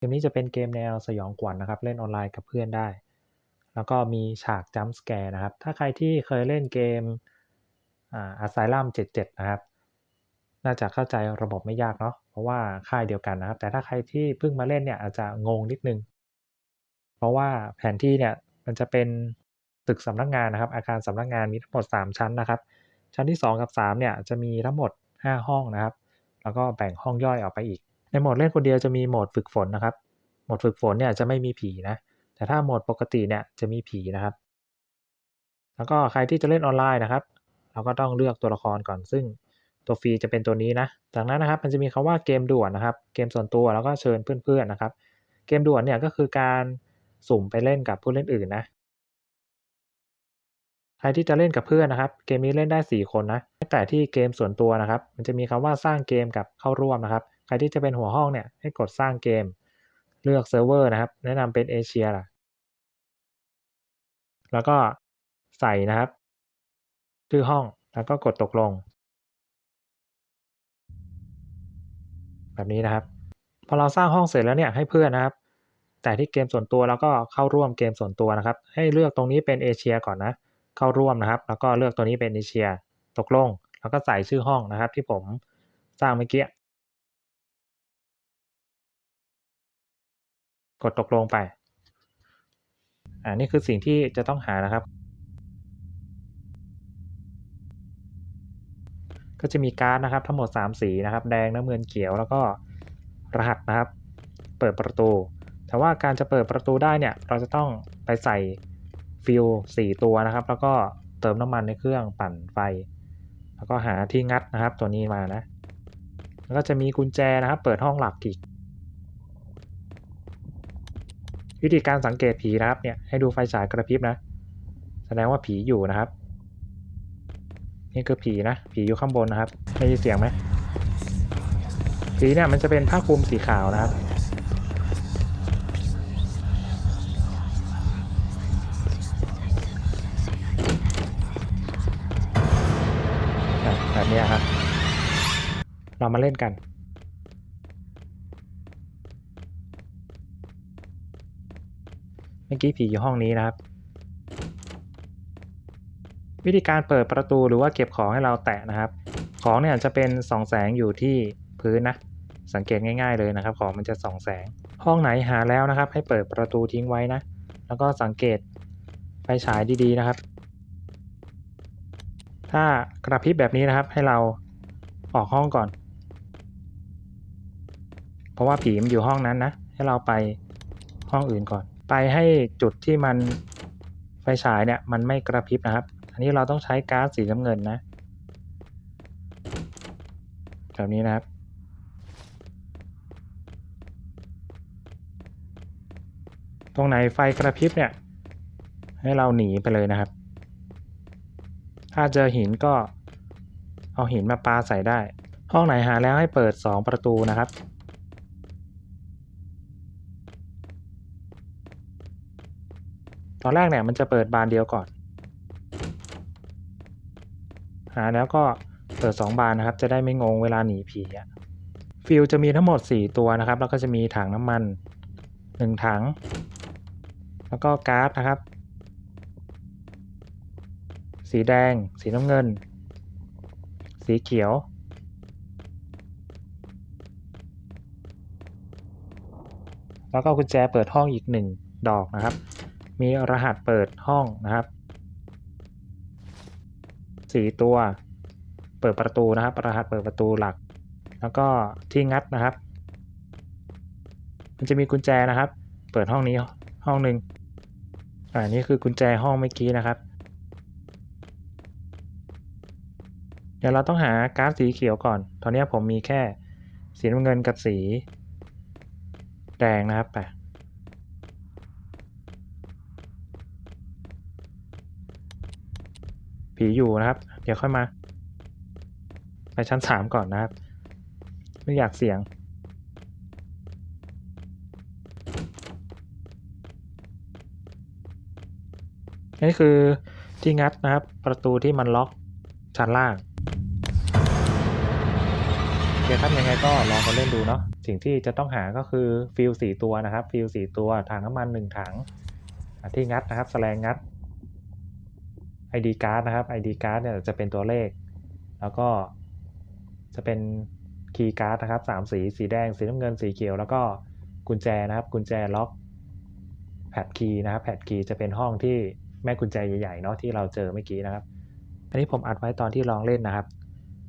เกมนี้จะเป็นเกมแนวสยองขวัญนะครับ เล่นออนไลน์กับเพื่อนได้ แล้วก็มีฉากจัมป์สแกร์นะครับ ถ้าใครที่เคยเล่นเกมอ่า Asylum 77 นะครับ น่าจะเข้าใจระบบไม่ยากเนาะ เพราะว่าค่ายเดียวกันนะครับ แต่ถ้าใครที่เพิ่งมาเล่นเนี่ยอาจจะงงนิดนึง เพราะว่าแผนที่เนี่ยมันจะเป็นตึกสำนักงานนะครับ อาคารสำนักงานมีทั้งหมด 3 ชั้นนะครับ ชั้นที่ 2 กับ 3 เนี่ยจะมีทั้งหมด 5 ห้องนะครับ แล้วก็แบ่งห้องย่อยออกไปอีก ในโหมดเล่นคนเดียวจะมีโหมดฝึกฝนนะครับ โหมดฝึกฝนเนี่ยจะไม่มีผีนะ แต่ถ้าโหมดปกติเนี่ยจะมีผีนะครับ แล้วก็ใครที่จะเล่นออนไลน์นะครับ เราก็ต้องเลือกตัวละครก่อน ซึ่งตัวฟรีจะเป็นตัวนี้นะ จากนั้นนะครับมันจะมีคำว่าเกมด่วนนะครับ เกมส่วนตัวแล้วก็เชิญเพื่อนๆนะครับ เกมด่วนเนี่ยก็คือการสุ่มไปเล่นกับผู้เล่นอื่นนะ ใครที่จะเล่นกับเพื่อนนะครับ เกมนี้เล่นได้ 4 คนนะ แต่ที่เกมส่วนตัวนะครับ มันจะมีคำว่าสร้างเกมกับเข้าร่วมนะครับ ครที่จะเป็นหัวห้องเนี่ยให้กดสร้างเกม เลือกเซิร์ฟเวอร์นะครับ แนะนำเป็นเอเชียล่ะ แล้วก็ใส่นะครับ ชื่อห้องแล้วก็กดตกลง แบบนี้นะครับ พอเราสร้างห้องเสร็จแล้วเนี่ยให้เพื่อนนะครับ แต่ที่เกมส่วนตัวแล้วก็เข้าร่วมเกมส่วนตัวนะครับ ให้เลือกตรงนี้เป็นเอเชียก่อนนะ เข้าร่วมนะครับ แล้วก็เลือกตัวนี้เป็นเอเชีย ตกลง แล้วก็ใส่ชื่อห้องนะครับ ที่ผมสร้างเมื่อกี้ กดตกลงไป อ่านี่คือสิ่งที่จะต้องหานะครับ ก็จะมีการ์ดนะครับ ทั้งหมด 3 สีนะครับ แดงน้ำเงินเขียวแล้วก็รหัสนะครับ เปิดประตู แต่ว่าการจะเปิดประตูได้เนี่ย เราจะต้องไปใส่ฟิล4ตัวนะครับ แล้วก็เติมน้ำมันในเครื่องปั่นไฟ แล้วก็หาที่งัดนะครับ ตัวนี้มานะ แล้วก็จะมีกุญแจนะครับ เปิดห้องหลักอีก วิธีการสังเกตผีนะครับเนี่ยให้ดูไฟฉายกระพริบนะ แสดงว่าผีอยู่นะครับ นี่คือผีนะ ผีอยู่ข้างบนนะครับได้ยินเสียงไหมผีเนี่ยมันจะเป็นผ้าคลุมสีขาวนะครับแบบนี้ครับ เรามาเล่นกัน มื่อกี้ผีอยู่ห้องนี้นะครับ วิธีการเปิดประตูหรือว่าเก็บของให้เราแตะนะครับ ของเนี่ยจะเป็นส่องแสงอยู่ที่พื้นนะ สังเกตง่าย ๆเลยนะครับ ของมันจะส่องแสง ห้องไหนหาแล้วนะครับ ให้เปิดประตูทิ้งไว้นะ แล้วก็สังเกตไฟฉายดีๆนะครับ ถ้ากระพริบแบบนี้นะครับ ให้เราออกห้องก่อน เพราะว่าผีมันอยู่ห้องนั้นนะ ให้เราไปห้องอื่นก่อน ไปให้จุดที่มันไฟฉายเนี่ยมันไม่กระพริบนะครับ อันนี้เราต้องใช้ก๊าซสีน้ำเงินนะแบบนี้นะครับ ตรงไหนไฟกระพริบเนี่ย ให้เราหนีไปเลยนะครับ ถ้าเจอหินก็เอาหินมาปาใส่ได้ ห้องไหนหาแล้วให้เปิด 2 ประตูนะครับ ตอนแรกเนี่ยมันจะเปิดบานเดียวก่อนหาแล้วก็เปิด 2 บานนะครับ จะได้ไม่งงเวลาหนีผีอะฟิลจะมีทั้งหมด 4 ตัวนะครับ แล้วก็จะมีถังน้ำมัน 1 ถัง แล้วก็ก๊าซนะครับ สีแดง สีน้ำเงิน สีเขียว แล้วก็กุญแจเปิดห้องอีก 1 ดอกนะครับ มีรหัสเปิดห้องนะครับสีตัว เปิดประตูนะครับ รหัสเปิดประตูหลัก แล้วก็ที่งัดนะครับ มันจะมีกุญแจนะครับ เปิดห้องนี้ห้องหนึ่งอ่านี่คือกุญแจห้องเมื่อกี้นะครับ เดี๋ยวเราต้องหาก๊าซสีเขียวก่อน ตอนนี้ผมมีแค่สีน้ำเงินกับสี แดงนะครับไป ผีอยู่นะครับ เดี๋ยวค่อยมา ไปชั้นสามก่อนนะครับ ไม่อยากเสียง นี่คือที่งัดนะครับ ประตูที่มันล็อกชั้นล่างโอเคครับยังไงก็ลองกันเล่นดูเนาะสิ่งที่จะต้องหาก็คือฟิลสีตัวนะครับ ฟิลสีตัวถังน้ำมันหนึ่งถังที่งัดนะครับแสลงงัด ID card นะครับ ID card เนี่ยจะเป็นตัวเลข แล้วก็จะเป็นคีย์การ์ดนะครับสามสี สีแดง สีน้ำเงิน สีเขียว แล้วก็กุญแจนะครับ กุญแจล็อกแพดคีย์นะครับแพดคีย์จะเป็นห้องที่แม่กุญแจใหญ่ๆเนาะที่เราเจอเมื่อกี้นะครับ อันนี้ผมอัดไว้ตอนที่ลองเล่นนะครับ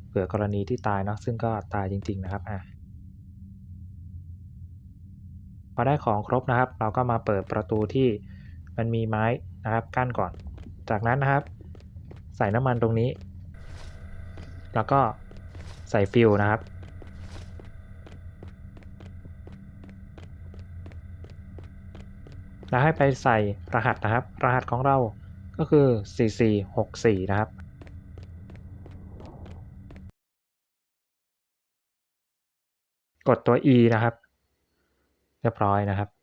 เผื่อกรณีที่ตายเนาะซึ่งก็ตายจริง ๆนะครับอะพอได้ของครบนะครับ เราก็มาเปิดประตูที่มันมีไม้นะครับกั้นก่อน จากนั้นนะครับ ใส่น้ำมันตรงนี้ แล้วก็ใส่ฟิลนะครับ แล้วให้ไปใส่รหัสนะครับ รหัสของเราก็คือ 4464 นะครับกดตัว E นะครับ เรียบร้อยนะครับ